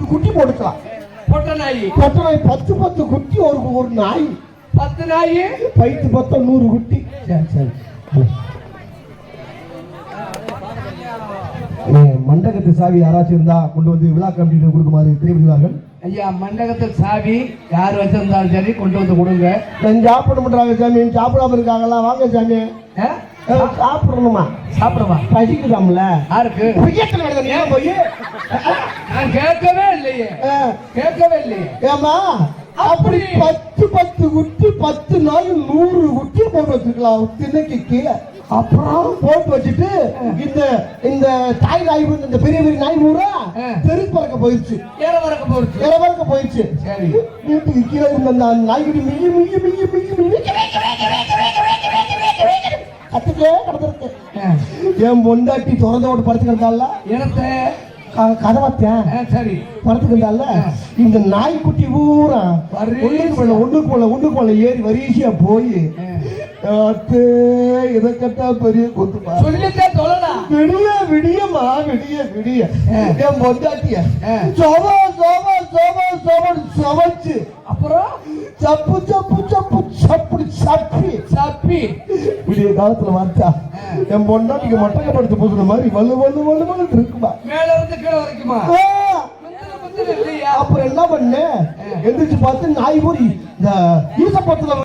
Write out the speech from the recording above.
குட்டி போட்டுக்கலாம். பொட்டை நாய். பத்து நாய் பத்து பத்து குட்டி ஒரு ஒரு நாய். பத்து நாய். பைத்து பத்தம் நூறு குட்டி. சரி சரி. மண்டகத்து சாவி யாராச்சும் இருந்தா கொண்டு வந்து விழா கமிட்டிட்டு கொடுக்குமாறு தெரிவிக்கிறார்கள். ஐயா மண்டகத்தில் சாவி யார் வச்சிருந்தாலும் சரி கொண்டு வந்து கொடுங்க. சாப்பிட மாட்டாங்க சாமி. சாப்பிடாம இருக்காங்களா? வாங்க சாமி. சாப்பிடணுமா? சாப்பிடுவா? பசிக்குதாம்ல? யாருக்கு? பிரியத்துல நீ ஏன் போய்? நான் கேட்கவே இல்லையே. கேட்கவே இல்லையே. ஏம்மா அப்படி பத்து பத்து குட்டி பத்து நாள் நூறு குட்டி போட்டு வச்சிருக்கலாம். திண்ணைக்கு கீழே. அப்புறம்? போட்டு வச்சுட்டு இந்த இந்த தாய் நாய் இந்த பெரிய பெரிய நாய் பூரா. தெரு பறக்க போயிடுச்சு ஏற வரக்க போறது இலை பறக்க போயிடுச்சு சரி. வீட்டுக்கு கீழே இருந்த அந்த நாய்க்குட்டி மிகி மிகி மிகி மிகி மிகி கத்துக்கே கிடந்திருக்கு. என் பொண்டாட்டி திறந்த ஓட்டு படுத்து கிடந்தால இடத்த கதவத்தேன் சரி. படுத்துக்கிட்டால இந்த நாய்க்குட்டி பூரா. ஒண்ணுக்கு மேல ஒண்ணுக்கு மேல ஒண்ணுக்கு மேல ஏறி வரிசையா போய். அத்தே இதை கட்டா பெரிய சொல்லலாம் விடிய விடியமா விடிய விடிய. என் பொண்டாட்டிய. சோபா சோபா சோபா சோபா சமைச்சு அப்புறம்? சப்பு சப்பு சப்பு சப்பு சப்பி. சப்பி. விடிய காலத்துல வந்தா என் பொண்டாட்டிக்கு மட்டக்கப்படுத்து பூசுன மாதிரி வலு வலு வலு வலு இருக்குமா? மேல இருந்து கீழே வரைக்குமா? அப்புறம் என்ன பண்ண எந்திரிச்சு பார்த்து நாய் போய் இந்த ஈசப்பத்துல